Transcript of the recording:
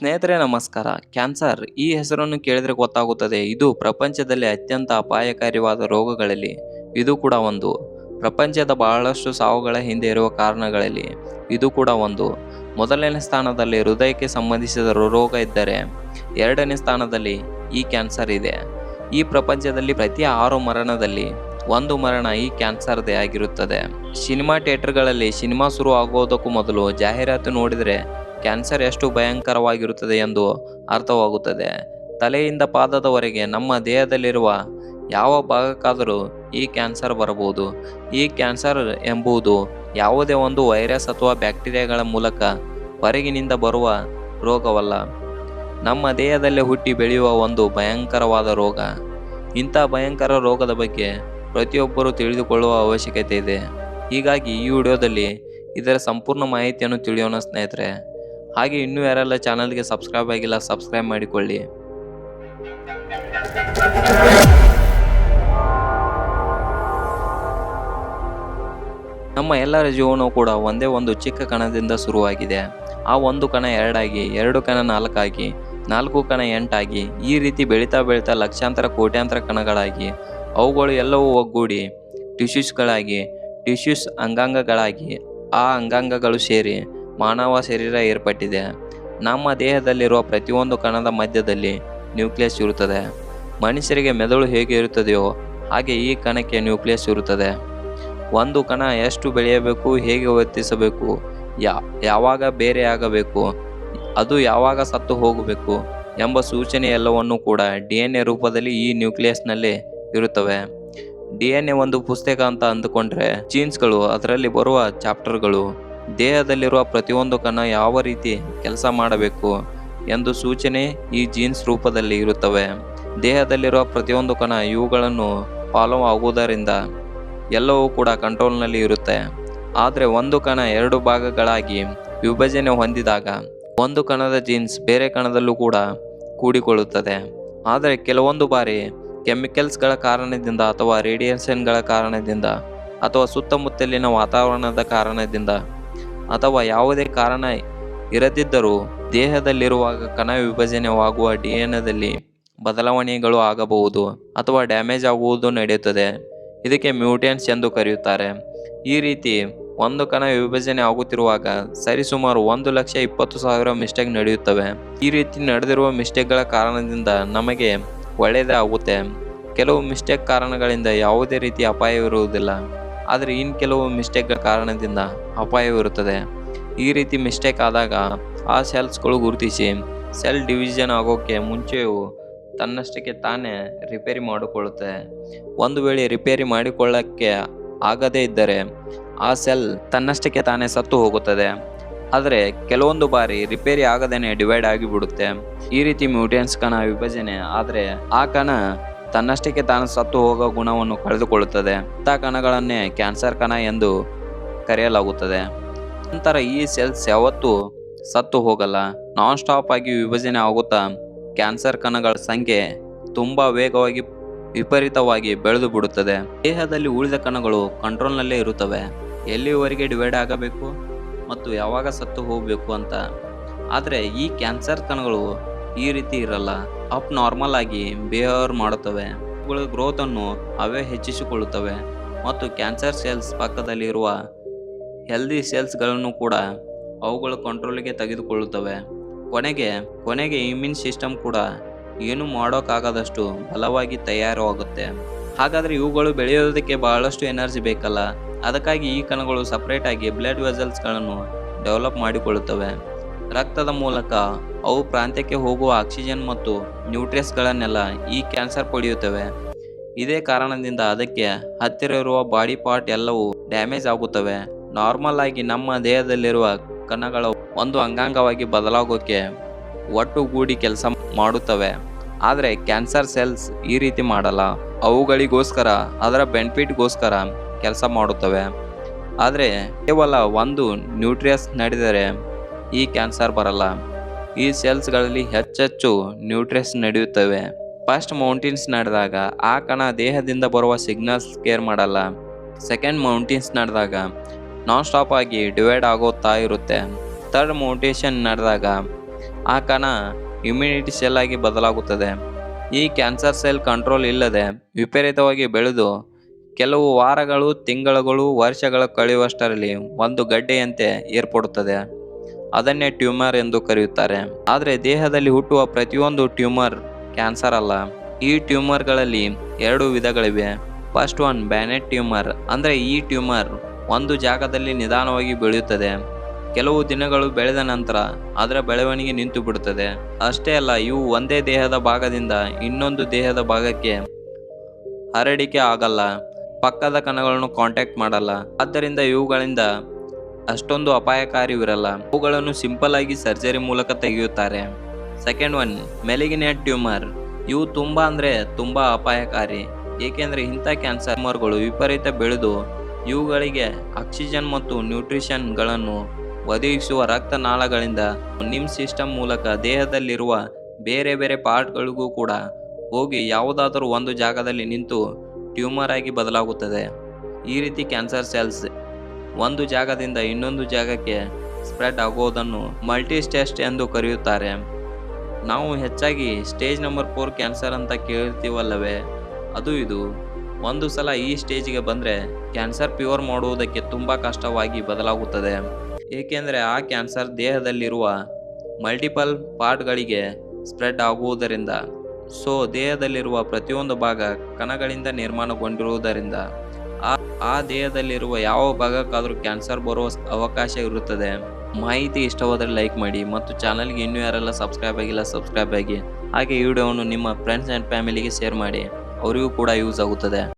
ಸ್ನೇಹಿತರೆ, ನಮಸ್ಕಾರ. ಕ್ಯಾನ್ಸರ್, ಈ ಹೆಸರನ್ನು ಕೇಳಿದರೆ ಗೊತ್ತಾಗುತ್ತದೆ. ಇದು ಪ್ರಪಂಚದಲ್ಲಿ ಅತ್ಯಂತ ಅಪಾಯಕಾರಿಯಾದ ರೋಗಗಳಲ್ಲಿ ಇದು ಕೂಡ ಒಂದು. ಪ್ರಪಂಚದ ಬಹಳಷ್ಟು ಸಾವುಗಳ ಹಿಂದೆ ಇರುವ ಕಾರಣಗಳಲ್ಲಿ ಇದು ಕೂಡ ಒಂದು. ಮೊದಲನೇ ಸ್ಥಾನದಲ್ಲಿ ಹೃದಯಕ್ಕೆ ಸಂಬಂಧಿಸಿದ ರೋಗ ಇದ್ದರೆ ಎರಡನೇ ಸ್ಥಾನದಲ್ಲಿ ಈ ಕ್ಯಾನ್ಸರ್ ಇದೆ. ಈ ಪ್ರಪಂಚದಲ್ಲಿ ಪ್ರತಿ ಆರು ಮರಣದಲ್ಲಿ ಒಂದು ಮರಣ ಈ ಕ್ಯಾನ್ಸರ್ದೇ ಆಗಿರುತ್ತದೆ. ಸಿನಿಮಾ ಥಿಯೇಟರ್ಗಳಲ್ಲಿ ಸಿನಿಮಾ ಶುರು ಆಗೋದಕ್ಕೂ ಮೊದಲು ಜಾಹೀರಾತು ನೋಡಿದರೆ ಕ್ಯಾನ್ಸರ್ ಎಷ್ಟು ಭಯಂಕರವಾಗಿರುತ್ತದೆ ಎಂದು ಅರ್ಥವಾಗುತ್ತದೆ. ತಲೆಯಿಂದ ಪಾದದವರೆಗೆ ನಮ್ಮ ದೇಹದಲ್ಲಿರುವ ಯಾವ ಭಾಗಕ್ಕಾದರೂ ಈ ಕ್ಯಾನ್ಸರ್ ಬರಬಹುದು. ಈ ಕ್ಯಾನ್ಸರ್ ಎಂಬುದು ಯಾವುದೇ ಒಂದು ವೈರಸ್ ಅಥವಾ ಬ್ಯಾಕ್ಟೀರಿಯಾಗಳ ಮೂಲಕ ಹೊರಗಿನಿಂದ ಬರುವ ರೋಗವಲ್ಲ. ನಮ್ಮ ದೇಹದಲ್ಲೇ ಹುಟ್ಟಿ ಬೆಳೆಯುವ ಒಂದು ಭಯಂಕರವಾದ ರೋಗ. ಇಂಥ ಭಯಂಕರ ರೋಗದ ಬಗ್ಗೆ ಪ್ರತಿಯೊಬ್ಬರೂ ತಿಳಿದುಕೊಳ್ಳುವ ಅವಶ್ಯಕತೆ ಇದೆ. ಹೀಗಾಗಿ ಈ ವಿಡಿಯೋದಲ್ಲಿ ಇದರ ಸಂಪೂರ್ಣ ಮಾಹಿತಿಯನ್ನು ತಿಳಿಯೋಣ ಸ್ನೇಹಿತರೆ. ಹಾಗೆ ಇನ್ನೂ ಯಾರೆಲ್ಲ ಚಾನಲ್ಗೆ ಸಬ್ಸ್ಕ್ರೈಬ್ ಆಗಿಲ್ಲ, ಸಬ್ಸ್ಕ್ರೈಬ್ ಮಾಡಿಕೊಳ್ಳಿ. ನಮ್ಮ ಎಲ್ಲರ ಜೀವನವು ಕೂಡ ಒಂದೇ ಒಂದು ಚಿಕ್ಕ ಕಣದಿಂದ ಶುರುವಾಗಿದೆ. ಆ ಒಂದು ಕಣ ಎರಡಾಗಿ, ಎರಡು ಕಣ ನಾಲ್ಕಾಗಿ, ನಾಲ್ಕು ಕಣ ಎಂಟಾಗಿ, ಈ ರೀತಿ ಬೆಳೀತಾ ಬೆಳೀತಾ ಲಕ್ಷಾಂತರ, ಕೋಟ್ಯಾಂತರ ಕಣಗಳಾಗಿ, ಅವುಗಳು ಎಲ್ಲವೂ ಒಗ್ಗೂಡಿ ಟಿಶ್ಯೂಸ್ಗಳಾಗಿ ಟಿಶ್ಯೂಸ್ ಅಂಗಾಂಗಗಳಾಗಿ, ಆ ಅಂಗಾಂಗಗಳು ಸೇರಿ ಮಾನವ ಶರೀರ ಏರ್ಪಟ್ಟಿದೆ. ನಮ್ಮ ದೇಹದಲ್ಲಿರುವ ಪ್ರತಿಯೊಂದು ಕಣದ ಮಧ್ಯದಲ್ಲಿ ನ್ಯೂಕ್ಲಿಯಸ್ ಇರುತ್ತದೆ. ಮನುಷ್ಯರಿಗೆ ಮೆದುಳು ಹೇಗೆ ಇರುತ್ತದೆಯೋ ಹಾಗೆ ಈ ಕಣಕ್ಕೆ ನ್ಯೂಕ್ಲಿಯಸ್ ಇರುತ್ತದೆ. ಒಂದು ಕಣ ಎಷ್ಟು ಬೆಳೆಯಬೇಕು, ಹೇಗೆ ವರ್ತಿಸಬೇಕು, ಯಾ, ಯಾವಾಗ ಬೇರೆಯಾಗಬೇಕು ಅದು ಯಾವಾಗ ಸತ್ತು ಹೋಗಬೇಕು ಎಂಬ ಸೂಚನೆ ಎಲ್ಲವನ್ನೂ ಕೂಡ ಡಿ ಎನ್ ಎ ರೂಪದಲ್ಲಿ ಈ ನ್ಯೂಕ್ಲಿಯಸ್ನಲ್ಲಿ ಇರುತ್ತವೆ. ಡಿ ಎನ್ ಎ ಒಂದು ಪುಸ್ತಕ ಅಂತ ಅಂದುಕೊಂಡ್ರೆ ಜೀನ್ಸ್ಗಳು ಅದರಲ್ಲಿ ಬರುವ ಚಾಪ್ಟರ್ಗಳು. ದೇಹದಲ್ಲಿರುವ ಪ್ರತಿಯೊಂದು ಕಣ ಯಾವ ರೀತಿ ಕೆಲಸ ಮಾಡಬೇಕು ಎಂದು ಸೂಚನೆ ಈ ಜೀನ್ಸ್ ರೂಪದಲ್ಲಿ ಇರುತ್ತವೆ. ದೇಹದಲ್ಲಿರುವ ಪ್ರತಿಯೊಂದು ಕಣ ಇವುಗಳನ್ನು ಫಾಲೋ ಆಗುವುದರಿಂದ ಎಲ್ಲವೂ ಕೂಡ ಕಂಟ್ರೋಲ್ನಲ್ಲಿ ಇರುತ್ತೆ. ಆದರೆ ಒಂದು ಕಣ ಎರಡು ಭಾಗಗಳಾಗಿ ವಿಭಜನೆ ಹೊಂದಿದಾಗ ಒಂದು ಕಣದ ಜೀನ್ಸ್ ಬೇರೆ ಕಣದಲ್ಲೂ ಕೂಡ ಕೂಡಿಕೊಳ್ಳುತ್ತದೆ. ಆದರೆ ಕೆಲವೊಂದು ಬಾರಿ ಕೆಮಿಕಲ್ಸ್ಗಳ ಕಾರಣದಿಂದ ಅಥವಾ ರೇಡಿಯೇಷನ್ಗಳ ಕಾರಣದಿಂದ ಅಥವಾ ಸುತ್ತಮುತ್ತಲಿನ ವಾತಾವರಣದ ಕಾರಣದಿಂದ ಅಥವಾ ಯಾವುದೇ ಕಾರಣ ಇರದಿದ್ದರೂ ದೇಹದಲ್ಲಿರುವಾಗ ಕಣ ವಿಭಜನೆವಾಗುವ ಡಿ ಎನ್ಎದಲ್ಲಿ ಬದಲಾವಣೆಗಳು ಆಗಬಹುದು ಅಥವಾ ಡ್ಯಾಮೇಜ್ ಆಗುವುದು ನಡೆಯುತ್ತದೆ. ಇದಕ್ಕೆ ಮ್ಯೂಟೆನ್ಸ್ ಎಂದು ಕರೆಯುತ್ತಾರೆ. ಈ ರೀತಿ ಒಂದು ಕಣ ವಿಭಜನೆ ಆಗುತ್ತಿರುವಾಗ ಸರಿಸುಮಾರು ಒಂದು ಲಕ್ಷ ಇಪ್ಪತ್ತು ಸಾವಿರ ಮಿಸ್ಟೇಕ್ ನಡೆಯುತ್ತವೆ. ಈ ರೀತಿ ನಡೆದಿರುವ ಮಿಸ್ಟೇಕ್ಗಳ ಕಾರಣದಿಂದ ನಮಗೆ ಒಳ್ಳೆಯದೇ ಆಗುತ್ತೆ. ಕೆಲವು ಮಿಸ್ಟೇಕ್ ಕಾರಣಗಳಿಂದ ಯಾವುದೇ ರೀತಿ ಅಪಾಯವಿರುವುದಿಲ್ಲ. ಆದರೆ ಇನ್ನು ಕೆಲವು ಮಿಸ್ಟೇಕ್ಗಳ ಕಾರಣದಿಂದ ಅಪಾಯವಿರುತ್ತದೆ ಈ ರೀತಿ ಮಿಸ್ಟೇಕ್ ಆದಾಗ ಆ ಸೆಲ್ಸ್ಗಳು ಗುರುತಿಸಿ ಸೆಲ್ ಡಿವಿಷನ್ ಆಗೋಕ್ಕೆ ಮುಂಚೆಯೂ ತನ್ನಷ್ಟಕ್ಕೆ ತಾನೇ ರಿಪೇರಿ ಮಾಡಿಕೊಳ್ಳುತ್ತೆ. ಒಂದು ವೇಳೆ ರಿಪೇರಿ ಮಾಡಿಕೊಳ್ಳಕ್ಕೆ ಆಗದೇ ಇದ್ದರೆ ಆ ಸೆಲ್ ತನ್ನಷ್ಟಕ್ಕೆ ತಾನೇ ಸತ್ತು ಹೋಗುತ್ತದೆ. ಆದರೆ ಕೆಲವೊಂದು ಬಾರಿ ರಿಪೇರಿ ಆಗದೇನೆ ಡಿವೈಡ್ ಆಗಿಬಿಡುತ್ತೆ. ಈ ರೀತಿ ಮ್ಯೂಟಿಯನ್ಸ್ ಕಣ ವಿಭಜನೆ ಆದರೆ ಆ ಕಣ ತನ್ನಷ್ಟಕ್ಕೆ ತಾನು ಸತ್ತು ಹೋಗೋ ಗುಣವನ್ನು ಕಳೆದುಕೊಳ್ಳುತ್ತದೆ. ಇಂಥ ಕಣಗಳನ್ನೇ ಕ್ಯಾನ್ಸರ್ ಕಣ ಎಂದು ಕರೆಯಲಾಗುತ್ತದೆ. ನಂತರ ಈ ಸೆಲ್ಸ್ ಯಾವತ್ತೂ ಸತ್ತು ಹೋಗಲ್ಲ. ನಾನ್ ಸ್ಟಾಪ್ ಆಗಿ ವಿಭಜನೆ ಆಗುತ್ತಾ, ಕ್ಯಾನ್ಸರ್ ಕಣಗಳ ಸಂಖ್ಯೆ ತುಂಬ ವೇಗವಾಗಿ ವಿಪರೀತವಾಗಿ ಬೆಳೆದು ಬಿಡುತ್ತದೆ ದೇಹದಲ್ಲಿ ಉಳಿದ ಕಣಗಳು ಕಂಟ್ರೋಲ್ನಲ್ಲೇ ಇರುತ್ತವೆ. ಎಲ್ಲಿಯವರೆಗೆ ಡಿವೈಡ್ ಆಗಬೇಕು ಮತ್ತು ಯಾವಾಗ ಸತ್ತು ಹೋಗಬೇಕು ಅಂತ. ಆದರೆ ಈ ಕ್ಯಾನ್ಸರ್ ಕಣಗಳು ಈ ರೀತಿ ಇರಲ್ಲ. ಅಪ್ ನಾರ್ಮಲ್ ಆಗಿ ಬಿಹೇವರ್ ಮಾಡುತ್ತವೆ. ಅವುಗಳ ಗ್ರೋತನ್ನು ಅವೇ ಹೆಚ್ಚಿಸಿಕೊಳ್ಳುತ್ತವೆ. ಮತ್ತು ಕ್ಯಾನ್ಸರ್ ಸೆಲ್ಸ್ ಪಕ್ಕದಲ್ಲಿರುವ ಹೆಲ್ದಿ ಸೆಲ್ಸ್ಗಳನ್ನು ಕೂಡ ಅವುಗಳ ಕಂಟ್ರೋಲಿಗೆ ತೆಗೆದುಕೊಳ್ಳುತ್ತವೆ. ಕೊನೆಗೆ ಕೊನೆಗೆ ಇಮ್ಯೂನ್ ಸಿಸ್ಟಮ್ ಕೂಡ ಏನು ಮಾಡೋಕ್ಕಾಗದಷ್ಟು ಬಲವಾಗಿ ತಯಾರಾಗುತ್ತೆ. ಹಾಗಾದರೆ ಇವುಗಳು ಬೆಳೆಯೋದಕ್ಕೆ ಬಹಳಷ್ಟು ಎನರ್ಜಿ ಬೇಕಲ್ಲ. ಅದಕ್ಕಾಗಿ ಈ ಕಣಗಳು ಸಪ್ರೇಟಾಗಿ ಬ್ಲಡ್ ವೆಸಲ್ಸ್ಗಳನ್ನು ಡೆವಲಪ್ ಮಾಡಿಕೊಳ್ಳುತ್ತವೆ. ರಕ್ತದ ಮೂಲಕ ಅವು ಪ್ರಾಂತ್ಯಕ್ಕೆ ಹೋಗುವ ಆಕ್ಸಿಜನ್ ಮತ್ತು ನ್ಯೂಟ್ರಿಯಸ್ಗಳನ್ನೆಲ್ಲ ಈ ಕ್ಯಾನ್ಸರ್ ಪಡೆಯುತ್ತವೆ. ಇದೇ ಕಾರಣದಿಂದ ಅದಕ್ಕೆ ಹತ್ತಿರ ಇರುವ ಬಾಡಿ ಪಾರ್ಟ್ ಎಲ್ಲವೂ ಡ್ಯಾಮೇಜ್ ಆಗುತ್ತವೆ. ನಾರ್ಮಲ್ ಆಗಿ ನಮ್ಮ ದೇಹದಲ್ಲಿರುವ ಕಣಗಳು ಒಂದು ಅಂಗಾಂಗವಾಗಿ ಬದಲಾಗೋಕೆ ಒಟ್ಟುಗೂಡಿ ಕೆಲಸ ಮಾಡುತ್ತವೆ. ಆದರೆ ಕ್ಯಾನ್ಸರ್ ಸೆಲ್ಸ್ ಈ ರೀತಿ ಮಾಡಲ್ಲ. ಅವುಗಳಿಗೋಸ್ಕರ, ಅದರ ಬೆನಿಫಿಟ್ಗೋಸ್ಕರ ಕೆಲಸ ಮಾಡುತ್ತವೆ. ಆದರೆ ಕೇವಲ ಒಂದು ನ್ಯೂಟ್ರಿಯಸ್ ನಡೆದರೆ ಈ ಕ್ಯಾನ್ಸರ್ ಬರಲ್ಲ. ಈ ಸೆಲ್ಸ್ಗಳಲ್ಲಿ ಹೆಚ್ಚೆಚ್ಚು ನ್ಯೂಟ್ರಿಯಸ್ ನಡೆಯುತ್ತವೆ. ಫಸ್ಟ್ ಮೌಂಟೇನ್ಸ್ ನಡೆದಾಗ ಆ ಕಣ ದೇಹದಿಂದ ಬರುವ ಸಿಗ್ನಲ್ಸ್ ಕೇರ್ ಮಾಡಲ್ಲ. ಸೆಕೆಂಡ್ ಮೌಂಟೇನ್ಸ್ ನಡೆದಾಗ ನಾನ್ ಸ್ಟಾಪ್ ಆಗಿ ಡಿವೈಡ್ ಆಗೋತಾ ಇರುತ್ತೆ. ಥರ್ಡ್ ಮೋಟಿವೇಶನ್ ನಡೆದಾಗ, ಆ ಕಣ ಇಮ್ಯುನಿಟಿ ಸೆಲ್ ಆಗಿ ಬದಲಾಗುತ್ತದೆ. ಈ ಕ್ಯಾನ್ಸರ್ ಸೆಲ್ ಕಂಟ್ರೋಲ್ ಇಲ್ಲದೆ ವಿಪರೀತವಾಗಿ ಬೆಳೆದು, ಕೆಲವು ವಾರಗಳು, ತಿಂಗಳುಗಳು, ವರ್ಷಗಳು ಕಳೆಯುವಷ್ಟರಲ್ಲಿ ಒಂದು ಗಡ್ಡೆಯಂತೆ ಏರ್ಪಡುತ್ತದೆ. ಅದನ್ನೇ ಟ್ಯೂಮರ್ ಎಂದು ಕರೆಯುತ್ತಾರೆ. ಆದರೆ ದೇಹದಲ್ಲಿ ಹುಟ್ಟುವ ಪ್ರತಿಯೊಂದು ಟ್ಯೂಮರ್ ಕ್ಯಾನ್ಸರ್ ಅಲ್ಲ. ಈ ಟ್ಯೂಮರ್ಗಳಲ್ಲಿ ಎರಡು ವಿಧಗಳಿವೆ. ಫಸ್ಟ್ ಒನ್ ಬ್ಯಾನೆಟ್ ಟ್ಯೂಮರ್ ಅಂದರೆ ಈ ಟ್ಯೂಮರ್ ಒಂದು ಜಾಗದಲ್ಲಿ ನಿಧಾನವಾಗಿ ಬೆಳೆಯುತ್ತದೆ. ಕೆಲವು ದಿನಗಳು ಬೆಳೆದ ನಂತರ ಅದರ ಬೆಳವಣಿಗೆ ನಿಂತು ಬಿಡುತ್ತದೆ. ಅಷ್ಟೇ ಅಲ್ಲ, ಇವು ಒಂದೇ ದೇಹದ ಭಾಗದಿಂದ ಇನ್ನೊಂದು ದೇಹದ ಭಾಗಕ್ಕೆ ಹರಡಿಕೆ ಆಗಲ್ಲ. ಪಕ್ಕದ ಕಣಗಳನ್ನು ಕಾಂಟ್ಯಾಕ್ಟ್ ಮಾಡಲ್ಲ. ಆದ್ದರಿಂದ ಇವುಗಳಿಂದ ಅಷ್ಟೊಂದು ಅಪಾಯಕಾರಿವಿರಲ್ಲ. ಅವುಗಳನ್ನು ಸಿಂಪಲ್ ಆಗಿ ಸರ್ಜರಿ ಮೂಲಕ ತೆಗೆಯುತ್ತಾರೆ. ಸೆಕೆಂಡ್ ಒನ್ ಮೆಲಿಗಿನೆಟ್ ಟ್ಯೂಮರ್ ಇವು ತುಂಬ ಅಂದರೆ ತುಂಬ ಅಪಾಯಕಾರಿ. ಏಕೆಂದರೆ ಇಂಥ ಕ್ಯಾನ್ಸರ್ ಟ್ಯೂಮರ್ಗಳು ವಿಪರೀತ ಬೆಳೆದು ಇವುಗಳಿಗೆ ಆಕ್ಸಿಜನ್ ಮತ್ತು ನ್ಯೂಟ್ರಿಷನ್ಗಳನ್ನು ಒದಗಿಸುವ ರಕ್ತನಾಳಗಳಿಂದ ನಿಮ್ ಸಿಸ್ಟಮ್ ಮೂಲಕ ದೇಹದಲ್ಲಿರುವ ಬೇರೆ ಬೇರೆ ಪಾರ್ಟ್ಗಳಿಗೂ ಕೂಡ ಹೋಗಿ ಯಾವುದಾದರೂ ಒಂದು ಜಾಗದಲ್ಲಿ ನಿಂತು ಟ್ಯೂಮರ್ ಆಗಿ ಬದಲಾಗುತ್ತದೆ. ಈ ರೀತಿ ಕ್ಯಾನ್ಸರ್ ಸೆಲ್ಸ್ ಒಂದು ಜಾಗದಿಂದ ಇನ್ನೊಂದು ಜಾಗಕ್ಕೆ ಸ್ಪ್ರೆಡ್ ಆಗುವುದನ್ನು ಮಲ್ಟಿಸ್ಟೆಸ್ಟ್ ಎಂದು ಕರೆಯುತ್ತಾರೆ. ನಾವು ಹೆಚ್ಚಾಗಿ ಸ್ಟೇಜ್ ನಂಬರ್ ಫೋರ್ ಕ್ಯಾನ್ಸರ್ ಅಂತ ಕೇಳ್ತೀವಲ್ಲವೇ? ಅದು ಇದು. ಒಂದು ಸಲ ಈ ಸ್ಟೇಜ್ಗೆ ಬಂದರೆ ಕ್ಯಾನ್ಸರ್ ಪ್ಯೂರ್ ಮಾಡುವುದಕ್ಕೆ ತುಂಬ ಕಷ್ಟವಾಗಿ ಬದಲಾಗುತ್ತದೆ. ಏಕೆಂದರೆ ಆ ಕ್ಯಾನ್ಸರ್ ದೇಹದಲ್ಲಿರುವ ಮಲ್ಟಿಪಲ್ ಪಾರ್ಟ್ಗಳಿಗೆ ಸ್ಪ್ರೆಡ್ ಆಗುವುದರಿಂದ, ಸೊ ದೇಹದಲ್ಲಿರುವ ಪ್ರತಿಯೊಂದು ಭಾಗ ಕಣಗಳಿಂದ ನಿರ್ಮಾಣಗೊಂಡಿರುವುದರಿಂದ ಆ ಆ ದೇಹದಲ್ಲಿರುವ ಯಾವ ಭಾಗಕ್ಕಾದರೂ ಕ್ಯಾನ್ಸರ್ ಬರುವ ಅವಕಾಶ ಇರುತ್ತದೆ. ಮಾಹಿತಿ ಇಷ್ಟವಾದರೆ ಲೈಕ್ ಮಾಡಿ ಮತ್ತು ಚಾನಲ್ಗೆ ಇನ್ನೂ ಯಾರೆಲ್ಲ ಸಬ್ಸ್ಕ್ರೈಬ್ ಆಗಿಲ್ಲ ಸಬ್ಸ್ಕ್ರೈಬ್ ಆಗಿ. ಹಾಗೆ ವಿಡಿಯೋವನ್ನು ನಿಮ್ಮ ಫ್ರೆಂಡ್ಸ್ ಆ್ಯಂಡ್ ಫ್ಯಾಮಿಲಿಗೆ ಶೇರ್ ಮಾಡಿ. ಅವರಿಗೂ ಕೂಡ ಯೂಸ್ ಆಗುತ್ತದೆ.